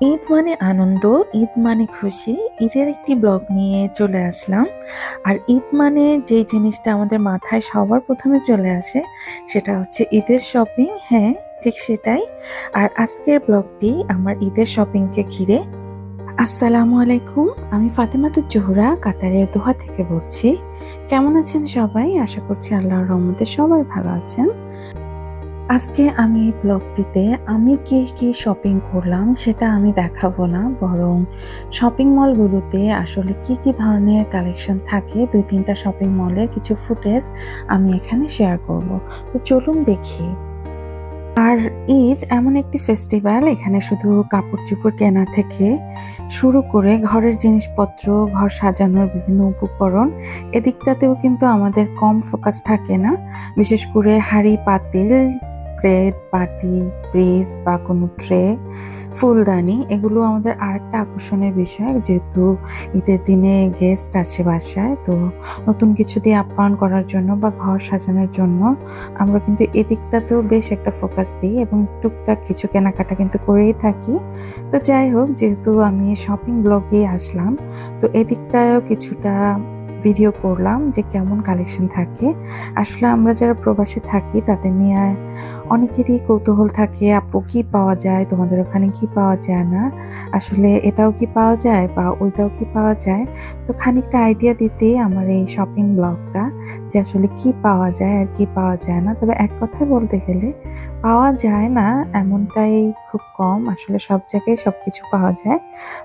ঈদ মানে আনন্দ, ঈদ মানে খুশি। ঈদের একটি ব্লগ নিয়ে চলে আসলাম। আর ঈদ মানে যেই জিনিসটা আমাদের মাথায় সবার প্রথমে চলে আসে সেটা হচ্ছে ঈদের শপিং। হ্যাঁ, ঠিক সেটাই। আর আজকের ব্লগটি আমার ঈদের শপিংকে ঘিরে। আসসালামু আলাইকুম। আমি ফাতেমাতুজ জোহরা কাতারের দোহা থেকে বলছি। কেমন আছেন সবাই? আশা করছি আল্লাহর রহমতে সবাই ভালো আছেন। আজকে আমি এই ব্লগটিতে আমি কি, কি শপিং করলাম সেটা আমি দেখাবো না। বরং শপিং মলগুলোতে আসলে কি, কি ধরনের কালেকশন থাকে ২-৩ টা শপিং মলের কিছু ফুটেজ আমি এখানে শেয়ার করব। তো চলুন দেখি। আর ঈদ এমন একটি ফেস্টিভ্যাল এখানে শুধু কাপড়-চোপড় কেনা থেকে শুরু করে ঘরের জিনিসপত্র, ঘর সাজানোর বিভিন্ন উপকরণ এদিকটাতেও কিন্তু আমাদের কম ফোকাস থাকে না। বিশেষ করে হাঁড়ি-পাতিল, প্লেট, বাটি, পিস বা কোনো ট্রে, ফুলদানি এগুলো আমাদের আরেকটা আকর্ষণের বিষয়। যেহেতু ঈদের দিনে গেস্ট আসে বাসায় তো নতুন কিছু দিয়ে আপ্যায়ন করার জন্য বা ঘর সাজানোর জন্য আমরা কিন্তু এদিকটাতেও বেশ একটা ফোকাস দিই এবং টুকটাক কিছু কেনাকাটা কিন্তু করেই থাকি। তো যাই হোক যেহেতু আমি শপিং ব্লগেই আসলাম তো এদিকটায়ও কিছুটা ভিডিও করলাম যে কেমন কালেকশন থাকে। আসলে আমরা যারা প্রবাসে থাকি, তাদের নিয়ে অনেকেরই কৌতূহল থাকে, আপু, কি পাওয়া যায়? তোমাদের ওখানে কি পাওয়া যায় না? আসলে এটাও কি পাওয়া যায় বা ওইটাও কি পাওয়া যায়? তো খানিকটা আইডিয়া দিতেই আমার এই শপিং ব্লগটা যে আসলে কি পাওয়া যায় আর কি পাওয়া যায় না। তবে এক কথায় বলতে গেলে, পাওয়া যায় না এমনটাই খুব কম। আসলে সব জায়গায় সবকিছু পাওয়া যায়।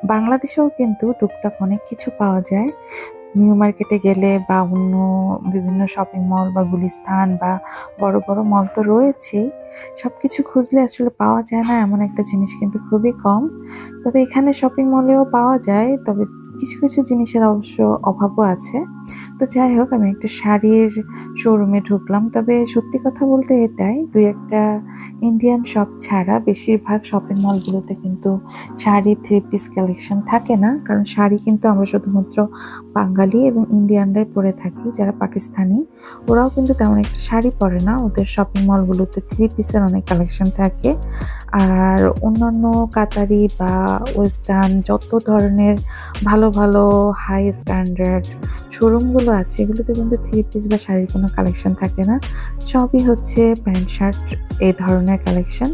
বাংলাদেশেও কিন্তু টুকটাক অনেক কিছু পাওয়া যায়। নিউ মার্কেটে গেলে বা অন্য বিভিন্ন শপিং মল বা গুলিস্থান বা বড়, বড় মল তো রয়েছেই। সব কিছু খুঁজলে আসলে পাওয়া যায় না এমন একটা জিনিস কিন্তু খুবই কম। তবে এখানে শপিং মলেও পাওয়া যায়। তবে কিছু, কিছু জিনিসের অবশ্য অভাবও আছে। তো যাই হোক আমি একটা শাড়ির শোরুমে ঢুকলাম। তবে সত্যি কথা বলতে এটাই দুই একটা ইন্ডিয়ান শপ ছাড়া বেশিরভাগ শপিং মলগুলোতে কিন্তু শাড়ি, থ্রি পিস কালেকশন থাকে না। কারণ শাড়ি কিন্তু আমরা শুধুমাত্র বাঙালি এবং ইন্ডিয়ানরাই পরে থাকি যারা পাকিস্তানি। ওরাও কিন্তু তেমন একটা শাড়ি পরে না। ওদের শপিং মলগুলোতে থ্রি পিসের অনেক কালেকশন থাকে। আর অন্যান্য কাতারি বা ওয়েস্টার্ন যত ধরনের ভালো, ভালো হাই স্ট্যান্ডার্ড শোরুমগুলো আছে এগুলোতে কিন্তু থ্রি পিস বা শাড়ির কোনো কালেকশন থাকে না। সবই হচ্ছে প্যান্ট শার্ট এই ধরনের কালেকশন।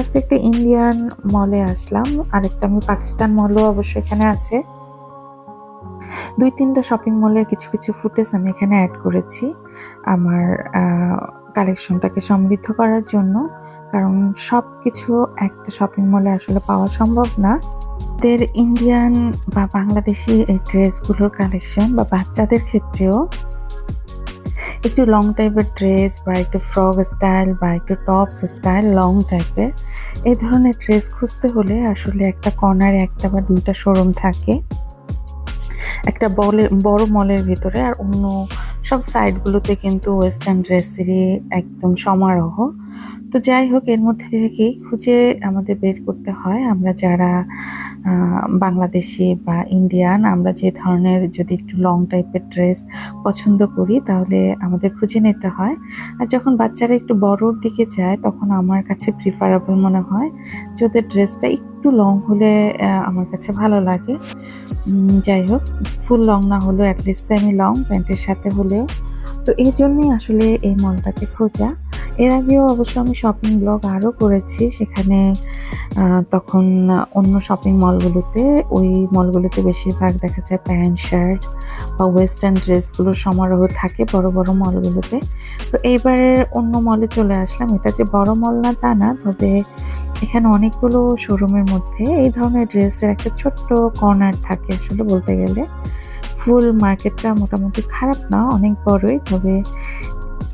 আজকে একটা ইন্ডিয়ান মলে আসলাম। আরেকটা আমি পাকিস্তান মলও অবশ্য এখানে আছে। ২-৩ টা শপিং মলের কিছু, কিছু ফুটেজ আমি এখানে অ্যাড করেছি। আমার কালেকশনটাকে সমৃদ্ধ করার জন্য। কারণ সবকিছু একটা শপিং মলে আসলে পাওয়া সম্ভব না। দের ইন্ডিয়ান বা বাংলাদেশি এই ড্রেসগুলোর কালেকশন বা বাচ্চাদের ক্ষেত্রেও একটু লং টাইপের ড্রেস বা একটু ফ্রক স্টাইল বা একটু টপস স্টাইল লং টাইপের এই ধরনের ড্রেস খুঁজতে হলে আসলে একটা কর্নারে একটা বা দুইটা শোরুম থাকে। একটা বলে, বড় মলের ভিতরে আর অন্য সব সাইডগুলোতে কিন্তু ওয়েস্টার্ন ড্রেসেরই একদম সমারোহ। তো যাই হোক, এর মধ্যে থেকেই খুঁজে আমাদের বের করতে হয় আমরা যারা বাংলাদেশি বা ইন্ডিয়ান আমরা যে ধরনের যদি একটু লং টাইপের ড্রেস পছন্দ করি, তাহলে আমাদের খুঁজে নিতে হয়। আর যখন বাচ্চারা একটু বড়োর দিকে যায়, তখন আমার কাছে প্রিফারেবল মনে হয় যে ওদের ড্রেসটা একটু লং হলে আমার কাছে ভালো লাগে। যাই হোক ফুল লং না হলেও এট লিস্ট সেমি লং প্যান্টের সাথে হলেও। তো এই জন্যই আসলে এই মলটাতে খোঁজা। এর আগেও অবশ্য আমি শপিং ব্লগ আরও করেছি। সেখানে তখন অন্য শপিং মলগুলোতে ওই মলগুলোতে বেশিরভাগ দেখা যায় প্যান্ট শার্ট বা ওয়েস্টার্ন ড্রেসগুলোর সমারোহ থাকে বড়, বড় মলগুলোতে। তো এইবারে অন্য মলে চলে আসলাম। এটা যে বড় মল না তা না। তবে এখানে অনেকগুলো শোরুমের মধ্যে এই ধরনের ড্রেসের একটা ছোট্ট কর্নার থাকে আসলে বলতে গেলে। ফুল মার্কেটটা মোটামুটি খারাপ না অনেক বড়ই। তবে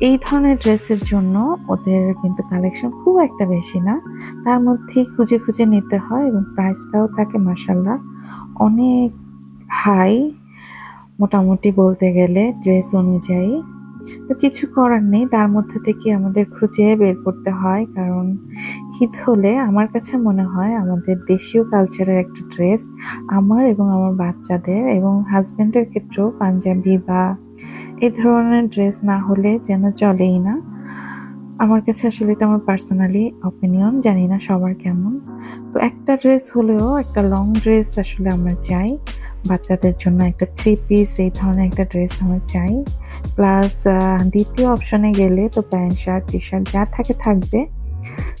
এই ধরনের ড্রেসের জন্য ওদের কিন্তু কালেকশন খুব একটা বেশি না। তার মধ্যেই খুঁজে, খুঁজে নিতে হয় এবং প্রাইসটাও থাকে মাশাআল্লাহ অনেক হাই মোটামুটি বলতে গেলে ড্রেস অনুযায়ী। তো কিছু করার নেই তার মধ্যে থেকে আমাদের খুঁজে বের করতে হয়। কারণ ঈদ হলে আমার কাছে মনে হয় আমাদের দেশীয় কালচারের একটা ড্রেস আমার এবং আমার বাচ্চাদের এবং হাজব্যান্ডের ক্ষেত্রেও পাঞ্জাবি বা এ ধরনের ড্রেস না হলে যেন চলেই না। আমার কাছে আসলে এটা আমার পার্সোনালি অপিনিয়ন জানি না সবার কেমন। তো একটা ড্রেস হলেও, একটা লং ড্রেস আসলে আমরা চাই। বাচ্চাদের জন্য একটা থ্রি পিস এই ধরনের একটা ড্রেস আমরা চাই। প্লাস দ্বিতীয় অপশনে গেলে তো প্যান্ট, শার্ট টি শার্ট যা থাকে থাকবে।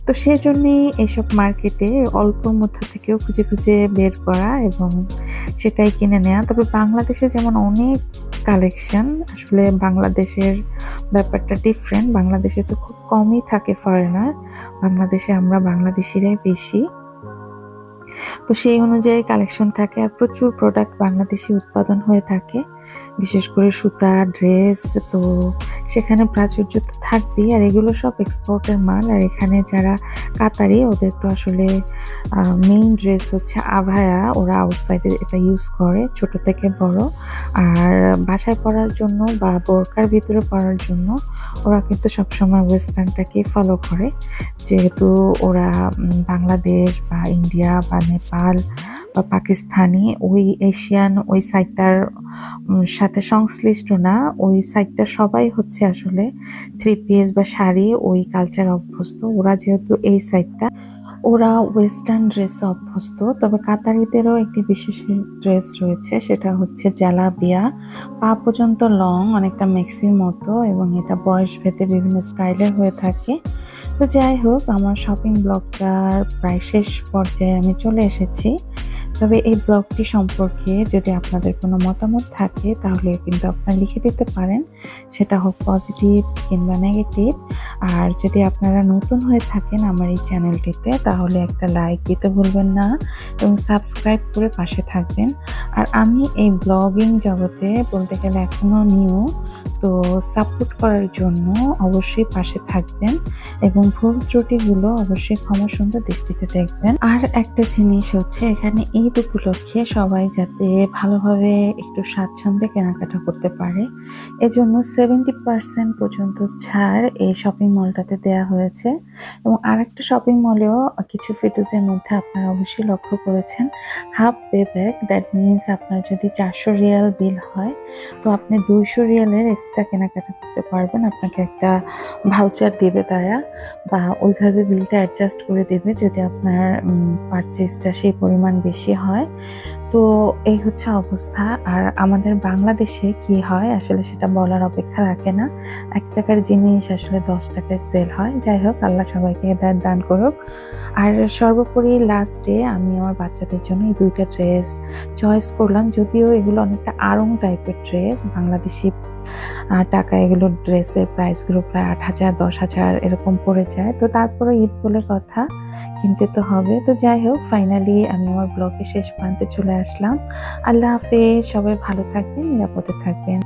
তো সেই জন্যেই এসব মার্কেটে অল্পর মধ্য থেকেও খুঁজে খুঁজে বের করা এবং সেটাই কিনে নেওয়া তবে বাংলাদেশে যেমন অনেক কালেকশন, আসলে বাংলাদেশের ব্যাপারটা ডিফারেন্ট বাংলাদেশে তো খুব কমই থাকে ফরেনার বাংলাদেশে আমরা বাংলাদেশিরাই বেশি। তো সেই অনুযায়ী কালেকশন থাকে আর প্রচুর প্রোডাক্ট বাংলাদেশি উৎপাদন হয়ে থাকে। বিশেষ করে সুতা ড্রেস তো সেখানে প্রাচুর্য তো থাকবেই। আর এগুলো সব এক্সপোর্টের মাল। আর এখানে যারা কাতারি, ওদের তো আসলে মেইন ড্রেস হচ্ছে আভায়া। ওরা আউটসাইডে এটা ইউজ করে, ছোট থেকে বড়। আর বাসায় পরার জন্য বা বোরকার ভিতরে পড়ার জন্য ওরা কিন্তু সবসময় ওয়েস্টার্নটাকেই ফলো করে। যেহেতু ওরা বাংলাদেশ বা ইন্ডিয়া বা নেপাল বা পাকিস্তানি, ওই এশিয়ান, ওই সাইটটার সাথে সংশ্লিষ্ট না। ওই সাইটটা সবাই হচ্ছে আসলে থ্রি পিএস বা শাড়ি, ওই কালচার অভ্যস্ত। ওরা যেহেতু এই সাইডটা ওরা ওয়েস্টার্ন ড্রেসে অভ্যস্ত, তবে কাতারিদেরও একটি বিশেষ ড্রেস রয়েছে, সেটা হচ্ছে জালাবিয়া পা পর্যন্ত লং, অনেকটা মেক্সির মতো, এবং এটা বয়স ভেদে বিভিন্ন স্টাইলের হয়ে থাকে। তো যাই হোক, আমার শপিং ব্লগটার প্রায় শেষ পর্যায়ে আমি চলে এসেছি। তবে এই ব্লগটি সম্পর্কে যদি আপনাদের কোনো মতামত থাকে, তাহলে কিন্তু আপনারা লিখে দিতে পারেন। সেটা হোক পজিটিভ কিংবা নেগেটিভ। আর যদি আপনারা নতুন হয়ে থাকেন আমার এই চ্যানেলটিতে, তাহলে একটা লাইক দিতে ভুলবেন না এবং সাবস্ক্রাইব করে পাশে থাকবেন। আর আমি এই ব্লগিং জগতে বলতে গেলে এখনও নিউ তো সাপোর্ট করার জন্য অবশ্যই পাশে থাকবেন এবং ভুল ত্রুটিগুলো অবশ্যই ক্ষমা সুন্দর দৃষ্টিতে দেখবেন। আর একটা জিনিস হচ্ছে, এখানে ঈদ উপলক্ষে সবাই যাতে ভালোভাবে একটু স্বাচ্ছন্দ্যে কেনাকাটা করতে পারে। এজন্য সেভেন্টি পার্সেন্ট পর্যন্ত ছাড় এই শপিং মলটাতে দেয়া হয়েছে। এবং আরেকটা শপিং মলেও কিছু ফিটুজের মধ্যে আপনারা অবশ্যই লক্ষ্য করেছেন half pay back that means আপনার যদি চারশো রিয়াল বিল হয়, তো আপনি দুইশো রিয়ালের এক্সট্রা কেনাকাটা করতে পারবেন। আপনাকে একটা ভাউচার দেবে তারা বা ওইভাবে বিলটা অ্যাডজাস্ট করে দেবে যদি আপনার পারচেসটা সেই পরিমাণ বেশি হয়। তো এই হচ্ছে অবস্থা। আর আমাদের বাংলাদেশে কি হয়? আসলে সেটা বলার অপেক্ষা রাখে না। এক টাকার জিনিস আসলে দশ টাকায় সেল হয়। যাই হোক, আল্লাহ সবাইকে হেদায়ত দান করুক। আর সর্বোপরি লাস্টে আমি আমার বাচ্চাদের জন্য এই দুইটা ড্রেস চয়েস করলাম। যদিও এগুলো অনেকটা আড়ং টাইপের ড্রেস বাংলাদেশি টাকা এগুলো ড্রেসের প্রাইসগুলো প্রায় আট হাজার, দশ হাজার এরকম পড়ে যায়। তো তারপরে ঈদ বলে কথা, কিনতে তো হবে। তো যাই হোক ফাইনালি আমি আমার ব্লগে শেষ প্রান্তে চলে আসলাম। আল্লাহ হাফেজ, সবাই ভালো থাকবেন, নিরাপদে থাকবেন।